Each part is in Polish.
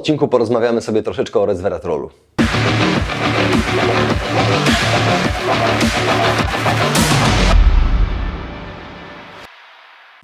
odcinku porozmawiamy sobie troszeczkę o resveratrolu.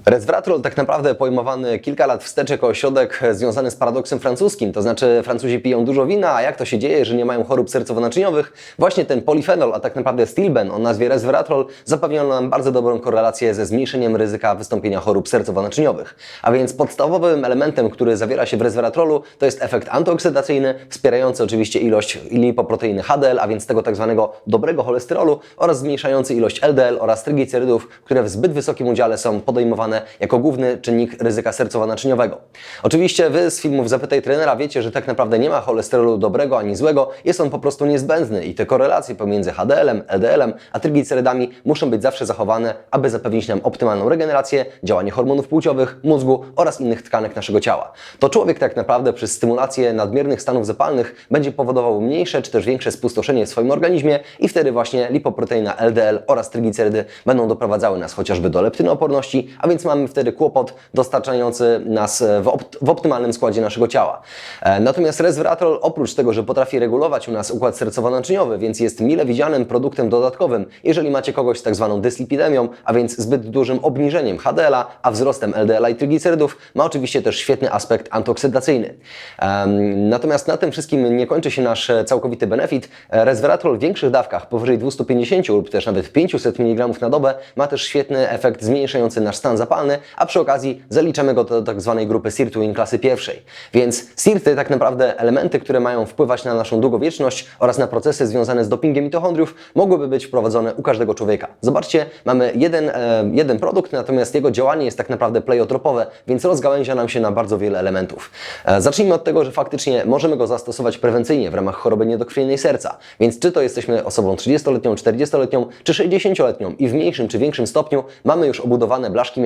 Resveratrol tak naprawdę pojmowany kilka lat wstecz jako ośrodek związany z paradoksem francuskim, to znaczy Francuzi piją dużo wina, a jak to się dzieje, że nie mają chorób sercowo-naczyniowych? Właśnie ten polifenol, a tak naprawdę stilben o nazwie resveratrol zapewniał nam bardzo dobrą korelację ze zmniejszeniem ryzyka wystąpienia chorób sercowo-naczyniowych. A więc podstawowym elementem, który zawiera się w resveratrolu, to jest efekt antyoksydacyjny, wspierający oczywiście ilość lipoproteiny HDL, a więc tego tak zwanego dobrego cholesterolu oraz zmniejszający ilość LDL oraz triglicerydów, które w zbyt wysokim udziale są podejmowane jako główny czynnik ryzyka sercowo-naczyniowego. Oczywiście Wy z filmów Zapytaj Trenera wiecie, że tak naprawdę nie ma cholesterolu dobrego ani złego, jest on po prostu niezbędny i te korelacje pomiędzy HDL-em, LDL-em a triglicerydami muszą być zawsze zachowane, aby zapewnić nam optymalną regenerację, działanie hormonów płciowych, mózgu oraz innych tkanek naszego ciała. To człowiek tak naprawdę przez stymulację nadmiernych stanów zapalnych będzie powodował mniejsze czy też większe spustoszenie w swoim organizmie i wtedy właśnie lipoproteina LDL oraz triglicerydy będą doprowadzały nas chociażby do leptynooporności, a więc mamy wtedy kłopot dostarczający nas w, opt w optymalnym składzie naszego ciała. E, natomiast resveratrol oprócz tego, że potrafi regulować u nas układ sercowo-naczyniowy, więc jest mile widzianym produktem dodatkowym, jeżeli macie kogoś z tak zwaną dyslipidemią, a więc zbyt dużym obniżeniem HDL-a, a wzrostem LDL-a i triglicerydów, ma oczywiście też świetny aspekt antyoksydacyjny. Natomiast na tym wszystkim nie kończy się nasz e, całkowity benefit. E, Resveratrol w większych dawkach, powyżej 250 lub też nawet 500 mg na dobę, ma też świetny efekt zmniejszający nasz stan zapalny, a przy okazji zaliczamy go do tak zwanej grupy sirtuin klasy pierwszej. Więc sirty, tak naprawdę elementy, które mają wpływać na naszą długowieczność oraz na procesy związane z dopingiem mitochondriów, mogłyby być wprowadzone u każdego człowieka. Zobaczcie, mamy jeden, e, jeden produkt, natomiast jego działanie jest tak naprawdę pleiotropowe, więc rozgałęzia nam się na bardzo wiele elementów. E, zacznijmy od tego, że faktycznie możemy go zastosować prewencyjnie w ramach choroby niedokrwiennej serca. Więc czy to jesteśmy osobą 30-letnią, 40-letnią czy 60-letnią i w mniejszym czy większym stopniu mamy już obudowane blaszki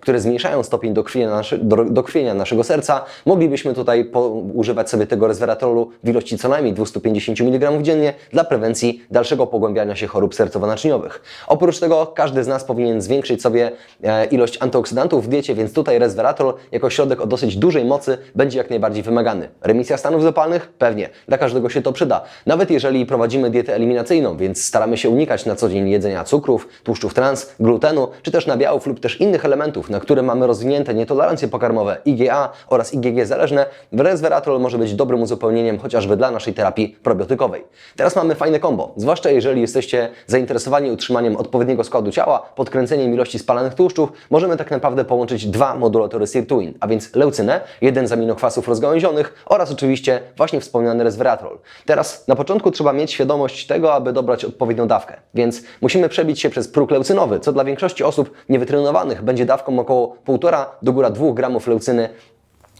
które zmniejszają stopień dokrwienia, nasze, do, dokrwienia naszego serca, moglibyśmy tutaj po, używać sobie tego resveratrolu w ilości co najmniej 250 mg dziennie dla prewencji dalszego pogłębiania się chorób sercowo-naczyniowych. Oprócz tego każdy z nas powinien zwiększyć sobie e, ilość antyoksydantów w diecie, więc tutaj resveratrol jako środek o dosyć dużej mocy będzie jak najbardziej wymagany. Remisja stanów zapalnych? Pewnie. Dla każdego się to przyda. Nawet jeżeli prowadzimy dietę eliminacyjną, więc staramy się unikać na co dzień jedzenia cukrów, tłuszczów trans, glutenu, czy też nabiałów lub też innych elementów, na które mamy rozwinięte nietolerancje pokarmowe IgA oraz IgG zależne, resveratrol może być dobrym uzupełnieniem chociażby dla naszej terapii probiotykowej. Teraz mamy fajne kombo, zwłaszcza jeżeli jesteście zainteresowani utrzymaniem odpowiedniego składu ciała, podkręceniem ilości spalanych tłuszczów, możemy tak naprawdę połączyć dwa modulatory sirtuin, a więc leucynę, jeden z aminokwasów rozgałęzionych oraz oczywiście właśnie wspomniany resveratrol. Teraz na początku trzeba mieć świadomość tego, aby dobrać odpowiednią dawkę, więc musimy przebić się przez próg leucynowy, co dla większości osób niewytrenowanych będzie dawką około 1,5 do góra 2 gramów leucyny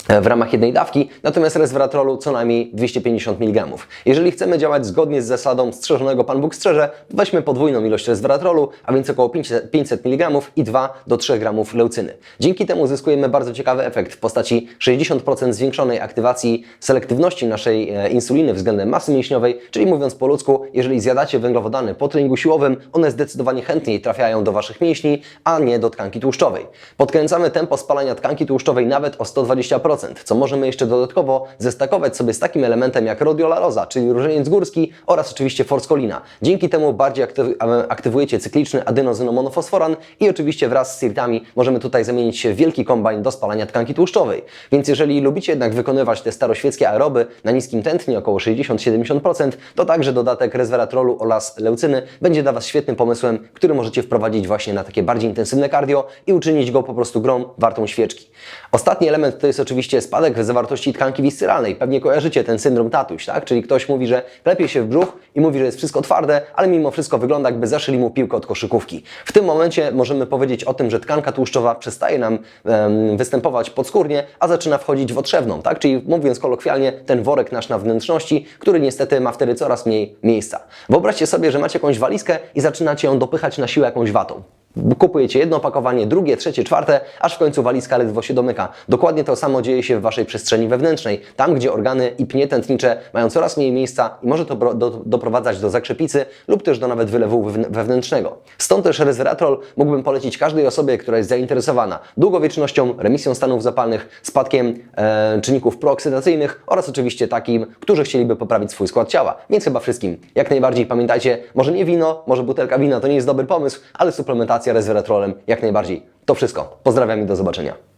w ramach jednej dawki, natomiast resveratrolu co najmniej 250 mg. Jeżeli chcemy działać zgodnie z zasadą strzeżonego Pan Bóg strzeże, weźmy podwójną ilość resveratrolu, a więc około 500 mg i 2 do 3 g leucyny. Dzięki temu uzyskujemy bardzo ciekawy efekt w postaci 60% zwiększonej aktywacji selektywności naszej e, insuliny względem masy mięśniowej, czyli mówiąc po ludzku, jeżeli zjadacie węglowodany po treningu siłowym, one zdecydowanie chętniej trafiają do Waszych mięśni, a nie do tkanki tłuszczowej. Podkręcamy tempo spalania tkanki tłuszczowej nawet o 120%, co możemy jeszcze dodatkowo zestakować sobie z takim elementem jak rhodiola rosa, czyli różeniec górski oraz oczywiście forskolina. Dzięki temu bardziej aktyw aktywujecie cykliczny adenozynomonofosforan i oczywiście wraz z sirtami możemy tutaj zamienić się w wielki kombajn do spalania tkanki tłuszczowej. Więc jeżeli lubicie jednak wykonywać te staroświeckie aeroby na niskim tętnie, około 60-70%, to także dodatek resveratrolu oraz leucyny będzie dla Was świetnym pomysłem, który możecie wprowadzić właśnie na takie bardziej intensywne cardio i uczynić go po prostu grą wartą świeczki. Ostatni element to jest oczywiście spadek zawartości tkanki wisceralnej. Pewnie kojarzycie ten syndrom tatuś, tak? Czyli ktoś mówi, że klepie się w brzuch i mówi, że jest wszystko twarde, ale mimo wszystko wygląda jakby zaszyli mu piłkę od koszykówki. W tym momencie możemy powiedzieć o tym, że tkanka tłuszczowa przestaje nam em, występować podskórnie, a zaczyna wchodzić w otrzewną, tak? Czyli mówiąc kolokwialnie, ten worek nasz na wnętrzności, który niestety ma wtedy coraz mniej miejsca. Wyobraźcie sobie, że macie jakąś walizkę i zaczynacie ją dopychać na siłę jakąś watą. Kupujecie jedno opakowanie, drugie, trzecie, czwarte, aż w końcu walizka ledwo się domyka. Dokładnie to samo dzieje się w Waszej przestrzeni wewnętrznej, tam gdzie organy i pnie tętnicze mają coraz mniej miejsca i może to bro- do, doprowadzać do zakrzepicy lub też do nawet wylewu wewn- wewnętrznego. Stąd też resveratrol mógłbym polecić każdej osobie, która jest zainteresowana długowiecznością, remisją stanów zapalnych, spadkiem e, czynników prooksydacyjnych oraz oczywiście takim, którzy chcieliby poprawić swój skład ciała. Więc chyba wszystkim. Jak najbardziej pamiętajcie, może nie wino, może butelka wina to nie jest dobry pomysł, ale suplementacja resveratrolem jak najbardziej. To wszystko. Pozdrawiam i do zobaczenia.